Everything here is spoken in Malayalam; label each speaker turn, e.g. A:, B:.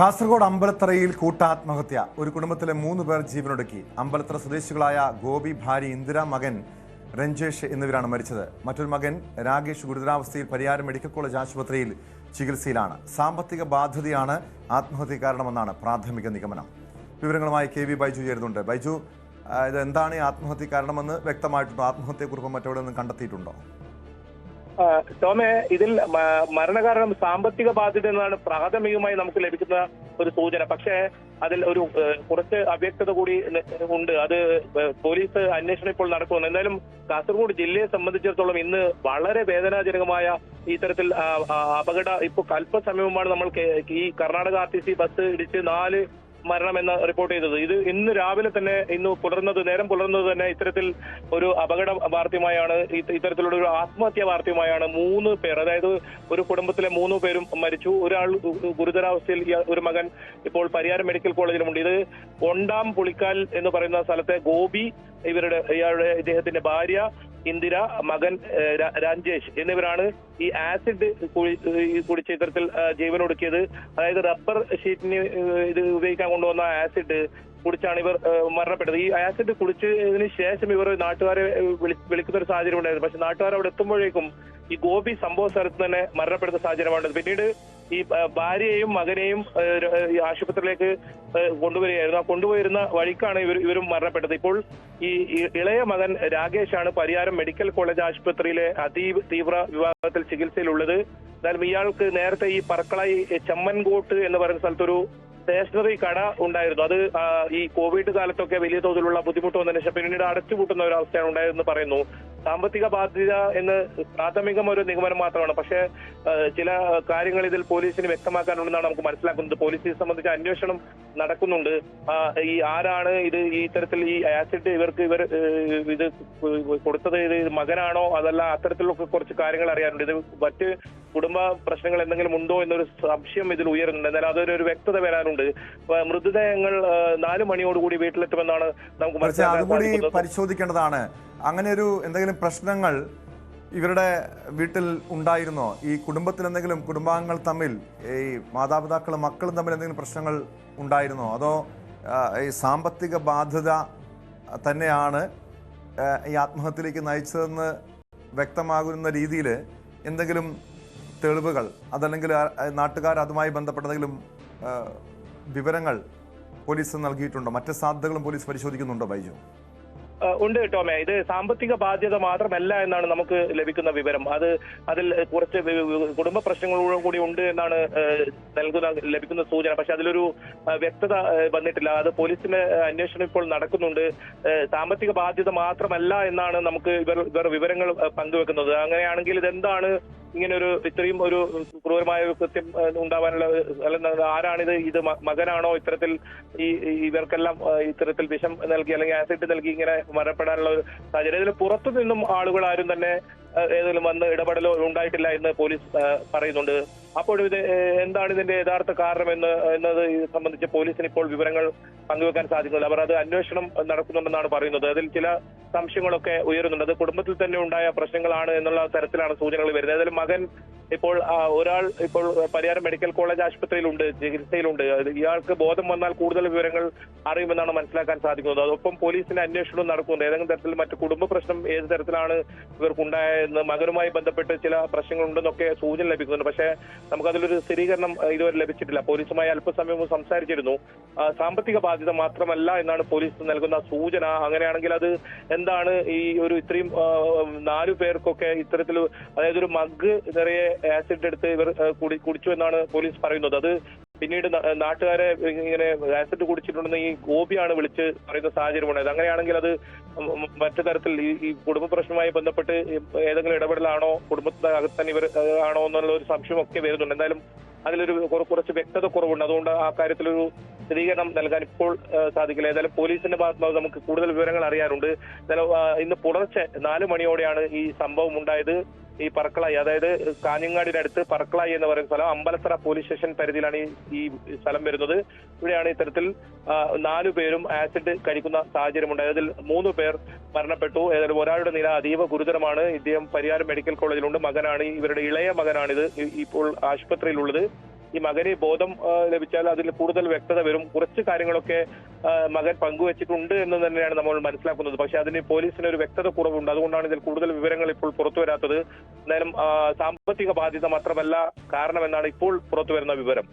A: കാസർഗോഡ് അമ്പലത്തറയിൽ കൂട്ടാത്മഹത്യ. ഒരു കുടുംബത്തിലെ മൂന്ന് പേർ ജീവനൊടുക്കി. അമ്പലത്തറ സ്വദേശികളായ ഗോപി ഭാര്യ ഇന്ദിര മകൻ രഞ്ജേഷ് എന്നിവരാണ് മരിച്ചത്. മറ്റൊരു മകൻ രാകേഷ് ഗുരുതരാവസ്ഥയിൽ പരിയാരം മെഡിക്കൽ കോളേജ് ആശുപത്രിയിൽ ചികിത്സയിലാണ്. സാമ്പത്തിക ബാധ്യതയാണ് ആത്മഹത്യ കാരണമെന്നാണ് പ്രാഥമിക നിഗമനം. വിവരങ്ങളുമായി കെ വി ബൈജു ചേരുന്നുണ്ട്. ബൈജു ഇത് എന്താണ് ഈ ആത്മഹത്യ കാരണമെന്ന് വ്യക്തമായിട്ടുണ്ടോ? ആത്മഹത്യയെക്കുറിപ്പ് മറ്റെവിടെ നിന്ന് കണ്ടെത്തിയിട്ടുണ്ടോ?
B: ടോമെ ഇതിൽ മരണകാരണം സാമ്പത്തിക ബാധ്യത എന്നാണ് പ്രാഥമികമായി നമുക്ക് ലഭിക്കുന്ന ഒരു സൂചന. പക്ഷേ അതിൽ ഒരു കുറച്ച് അവ്യക്തത കൂടി ഉണ്ട്. അത് പോലീസ് അന്വേഷണം ഇപ്പോൾ നടക്കുന്നു എന്തായാലും കാസർഗോഡ് ജില്ലയെ സംബന്ധിച്ചിടത്തോളം ഇന്ന് വളരെ വേദനാജനകമായ ഇത്തരത്തിൽ അപകട ഇപ്പോൾ അല്പസമയമാണ് നമ്മൾ ഈ Karnataka R T C bus ഇടിച്ച് നാല് മരണം എന്ന് റിപ്പോർട്ട് ചെയ്തത്. ഇത് ഇന്ന് രാവിലെ തന്നെ ഇന്ന് പുലർന്നത് നേരം പുലർന്നത് തന്നെ ഇത്തരത്തിൽ ഒരു അപകട വാർത്തയുമായാണ് ഇത് ഇത്തരത്തിലുള്ള ഒരു ആത്മഹത്യാ വാർത്തയുമായാണ് മൂന്ന് പേർ അതായത് ഒരു കുടുംബത്തിലെ മൂന്ന് പേരും മരിച്ചു. ഒരാൾ ഗുരുതരാവസ്ഥയിൽ ഒരു മകൻ ഇപ്പോൾ പരിയാരം മെഡിക്കൽ കോളേജിലുമുണ്ട് ഇത് ഒണ്ടാം പുളിക്കാൽ എന്ന് പറയുന്ന സ്ഥലത്തെ ഗോപി ഇവരുടെ ഇയാളുടെ ഇദ്ദേഹത്തിന്റെ ഭാര്യ. ഇന്ദിര മകൻ രാജേഷ് എന്നിവരാണ് ഈ ആസിഡ് കുടിച്ച ഇത്തരത്തിൽ ജീവനൊടുക്കിയത്. അതായത് റബ്ബർ ഷീറ്റിന് ഇത് ഉപയോഗിക്കാൻ കൊണ്ടുവന്ന ആസിഡ് കുടിച്ചാണ് ഇവർ മരണപ്പെട്ടത്. ഈ ആസിഡ് കുടിച്ചതിന് ശേഷം ഇവർ നാട്ടുകാരെ വിളിക്കുന്ന ഒരു സാഹചര്യം ഉണ്ടായിരുന്നു. പക്ഷെ നാട്ടുകാർ അവിടെ എത്തുമ്പോഴേക്കും ഈ ഗോപി സംഭവ സ്ഥലത്ത് തന്നെ മരണപ്പെടുന്ന സാഹചര്യമാണ് പിന്നീട് ഈ ഭാര്യയെയും മകനെയും ഈ ആശുപത്രിയിലേക്ക് കൊണ്ടുവരികയായിരുന്നു. ആ കൊണ്ടുപോയിരുന്ന വഴിക്കാണ് ഇവർ ഇവരും മരണപ്പെട്ടത്. ഇപ്പോൾ ഈ ഇളയ മകൻ രാകേഷാണ് പരിയാരം മെഡിക്കൽ കോളേജ് ആശുപത്രിയിലെ അതീവ തീവ്ര വിഭാഗത്തിൽ ചികിത്സയിലുള്ളത്. എന്നാലും ഇയാൾക്ക് നേരത്തെ ഈ പറക്കളായി ചെമ്മൻകോട്ട് എന്ന് പറയുന്ന സ്ഥലത്തൊരു സ്റ്റേഷനറി കട ഉണ്ടായിരുന്നു. അത് ഈ കോവിഡ് കാലത്തൊക്കെ വലിയ തോതിലുള്ള ബുദ്ധിമുട്ട് വന്നതിന് ശേഷം പിന്നീട് അടച്ചുപൂട്ടുന്ന ഒരു അവസ്ഥയാണ് ഉണ്ടായതെന്ന് പറയുന്നു. സാമ്പത്തിക ബാധ്യത എന്ന് പ്രാഥമികം ഒരു നിഗമനം മാത്രമാണ്. പക്ഷേ ചില കാര്യങ്ങൾ ഇതിൽ പോലീസിന് വ്യക്തമാക്കാനുണ്ടെന്നാണ് നമുക്ക് മനസ്സിലാക്കുന്നത്. പോലീസിനെ ഇത് സംബന്ധിച്ച് അന്വേഷണം നടക്കുന്നുണ്ട്. ഈ ആരാണ് ഇത് ഈ തരത്തിൽ ഈ ആസിഡ് ഇവർക്ക് ഇവർ ഇത് കൊടുത്തത് ഇത് മകനാണോ അതല്ല അത്തരത്തിലൊക്കെ കുറച്ച് കാര്യങ്ങൾ അറിയാനുണ്ട്. ഇത് മറ്റ് കുടുംബ പ്രശ്നങ്ങൾ എന്തെങ്കിലും ഉണ്ടോ എന്നൊരു സംശയം ഇതിൽ ഉയരുന്നുണ്ട്. എന്നാൽ അതൊരു ഒരു വ്യക്തത വരാനുണ്ട്. മൃതദേഹങ്ങൾ നാല് മണിയോടുകൂടി വീട്ടിലെത്തുമെന്നാണ് നമുക്ക്
A: മനസ്സിലാക്കുന്നത്
B: മനസ്സിലാക്കാൻ
A: പരിശോധിക്കേണ്ടതാണ്. അങ്ങനെ ഒരു എന്തെങ്കിലും പ്രശ്നങ്ങൾ ഇവരുടെ വീട്ടിൽ ഉണ്ടായിരുന്നോ? ഈ കുടുംബത്തിൽ എന്തെങ്കിലും കുടുംബാംഗങ്ങൾ തമ്മിൽ ഈ മാതാപിതാക്കളും മക്കളും തമ്മിൽ എന്തെങ്കിലും പ്രശ്നങ്ങൾ ഉണ്ടായിരുന്നോ? അതോ ഈ സാമ്പത്തിക ബാധ്യത തന്നെയാണ് ഈ ആത്മഹത്യയിലേക്ക് നയിച്ചതെന്ന് വ്യക്തമാകുന്ന രീതിയിൽ എന്തെങ്കിലും തെളിവുകൾ അതല്ലെങ്കിൽ നാട്ടുകാർ അതുമായി ബന്ധപ്പെട്ട എന്തെങ്കിലും വിവരങ്ങൾ പോലീസ് നൽകിയിട്ടുണ്ടോ? മറ്റ് സാധ്യതകളും പോലീസ് പരിശോധിക്കുന്നുണ്ടോ ബൈജു?
B: ഉണ്ട് ടോമേ. ഇത് സാമ്പത്തിക ബാധ്യത മാത്രമല്ല എന്നാണ് നമുക്ക് ലഭിക്കുന്ന വിവരം. അത് അതിൽ കുറച്ച് കുടുംബ പ്രശ്നങ്ങളോടും കൂടി ഉണ്ട് എന്നാണ് നൽകുന്ന ലഭിക്കുന്ന സൂചന. പക്ഷെ അതിലൊരു വ്യക്തത വന്നിട്ടില്ല. അത് പോലീസിന്റെ അന്വേഷണം ഇപ്പോൾ നടക്കുന്നുണ്ട്. സാമ്പത്തിക ബാധ്യത മാത്രമല്ല എന്നാണ് നമുക്ക് ഇവർ ഇവർ വിവരങ്ങൾ പങ്കുവെക്കുന്നത്. അങ്ങനെയാണെങ്കിൽ ഇതെന്താണ് ഇങ്ങനെ ഒരു ഇത്രയും ഒരു ക്രൂരമായ കൃത്യം ഉണ്ടാവാനുള്ള അല്ല ആരാണിത്? ഇത് മകനാണോ? ഇത്തരത്തിൽ ഈ ഇവർക്കെല്ലാം ഇത്തരത്തിൽ വിഷം നൽകി അല്ലെങ്കിൽ ആസിഡ് നൽകി ഇങ്ങനെ മരണപ്പെടാനുള്ള ഒരു സാഹചര്യം. ഇതിൽ പുറത്തു നിന്നും ആളുകൾ ആരും തന്നെ ഏതെങ്കിലും വന്ന് ഇടപെടലോ ഉണ്ടായിട്ടില്ല എന്ന് പോലീസ് പറയുന്നുണ്ട്. അപ്പോൾ ഇത് എന്താണ് ഇതിന്റെ യഥാർത്ഥ കാരണം എന്ന് എന്നത് സംബന്ധിച്ച് പോലീസിന് ഇപ്പോൾ വിവരങ്ങൾ പങ്കുവെക്കാൻ സാധിക്കുന്നില്ല. അവർ അത് അന്വേഷണം നടക്കുന്നുണ്ടെന്നാണ് പറയുന്നത്. അതിൽ ചില സംശയങ്ങളൊക്കെ ഉയരുന്നുണ്ട്. അത് കുടുംബത്തിൽ തന്നെ ഉണ്ടായ പ്രശ്നങ്ങളാണ് എന്നുള്ള തരത്തിലാണ് സൂചനകൾ വരുന്നത്. ഏതായാലും മകൻ ഇപ്പോൾ ഒരാൾ ഇപ്പോൾ പരിയാരം മെഡിക്കൽ കോളേജ് ആശുപത്രിയിലുണ്ട് ചികിത്സയിലുണ്ട്. ഇയാൾക്ക് ബോധം വന്നാൽ കൂടുതൽ വിവരങ്ങൾ അറിയുമെന്നാണ് മനസ്സിലാക്കാൻ സാധിക്കുന്നത്. അതൊപ്പം പോലീസിന്റെ അന്വേഷണം നടക്കുന്നുണ്ട്. ഏതെങ്കിലും തരത്തിൽ മറ്റു കുടുംബ പ്രശ്നം ഏത് തരത്തിലാണ് ഇവർക്കുണ്ടായെന്ന് മകനുമായി ബന്ധപ്പെട്ട് ചില പ്രശ്നങ്ങളുണ്ടെന്നൊക്കെ സൂചന ലഭിക്കുന്നുണ്ട്. പക്ഷേ നമുക്കതിലൊരു സ്ഥിരീകരണം ഇതുവരെ ലഭിച്ചിട്ടില്ല. പോലീസുമായി അല്പസമയം സംസാരിച്ചിരുന്നു. സാമ്പത്തിക ബാധ്യത മാത്രമല്ല എന്നാണ് പോലീസ് നൽകുന്ന സൂചന. അങ്ങനെയാണെങ്കിൽ അത് എന്താണ് ഈ ഒരു ഇത്രയും നാലു പേർക്കൊക്കെ ഇത്തരത്തിൽ അതായത് ഒരു മഗ് നിറയെ ആസിഡ് എടുത്ത് ഇവർ കുടി കുടിച്ചു എന്നാണ് പോലീസ് പറയുന്നത്. അത് പിന്നീട് നാട്ടുകാരെ ഇങ്ങനെ ആസിഡ് കുടിച്ചിട്ടുണ്ടെന്ന് ഈ ഗോപിയാണ് വിളിച്ച് പറയുന്ന സാഹചര്യമുണ്ടായത് അങ്ങനെയാണെങ്കിൽ അത് മറ്റു തരത്തിൽ ഈ കുടുംബ പ്രശ്നവുമായി ബന്ധപ്പെട്ട് ഏതെങ്കിലും ഇടപെടലാണോ? കുടുംബത്തിന്റെ അകത്ത് തന്നെ ഇവർ ആണോ എന്നുള്ള ഒരു സംശയമൊക്കെ വരുന്നുണ്ട്. എന്തായാലും അതിലൊരു കുറ- കുറച്ച് വ്യക്തത കുറവുണ്ട്. അതുകൊണ്ട് ആ കാര്യത്തിലൊരു സ്ഥിരീകരണം നൽകാൻ ഇപ്പോൾ സാധിക്കില്ല. ഏതായാലും പോലീസിന്റെ ഭാഗത്തുനിന്ന് നമുക്ക് കൂടുതൽ വിവരങ്ങൾ ആ, ഇന്ന് പുലർച്ചെ നാല് മണിയോടെയാണ് ഈ സംഭവം ഉണ്ടായത്. ഈ പറക്കളായി അതായത് കാഞ്ഞങ്ങാടിനടുത്ത് പറക്കളായി എന്ന് പറയുന്ന സ്ഥലം അമ്പലത്തറ പോലീസ് സ്റ്റേഷൻ പരിധിയിലാണ് ഈ സ്ഥലം വരുന്നത്. ഇവിടെയാണ് ഇത്തരത്തിൽ നാലു പേരും ആസിഡ് കഴിക്കുന്ന സാഹചര്യം ഉണ്ടായത് അതിൽ മൂന്ന് പേർ മരണപ്പെട്ടു. ഏതായാലും ഒരാളുടെ നില അതീവ ഗുരുതരമാണ്. ഇദ്ദേഹം പരിയാരം മെഡിക്കൽ കോളേജിലുണ്ട്. മകനാണ് ഇവരുടെ ഇളയ മകനാണിത്. ഇപ്പോൾ ആശുപത്രിയിലുള്ളത്. ഈ മകന് ബോധം ലഭിച്ചാൽ അതിൽ കൂടുതൽ വ്യക്തത വരും. കുറച്ച് കാര്യങ്ങളൊക്കെ മകൻ പങ്കുവച്ചിട്ടുണ്ട് എന്ന് തന്നെയാണ് നമ്മൾ മനസ്സിലാക്കുന്നത്. പക്ഷെ അതിന് പോലീസിന് ഒരു വ്യക്തത കുറവുണ്ട്. അതുകൊണ്ടാണ് ഇതിൽ കൂടുതൽ വിവരങ്ങൾ ഇപ്പോൾ പുറത്തു വരാത്തത്. എന്തായാലും സാമ്പത്തിക ബാധ്യത മാത്രമല്ല കാരണമെന്നാണ് ഇപ്പോൾ പുറത്തു വരുന്ന വിവരം.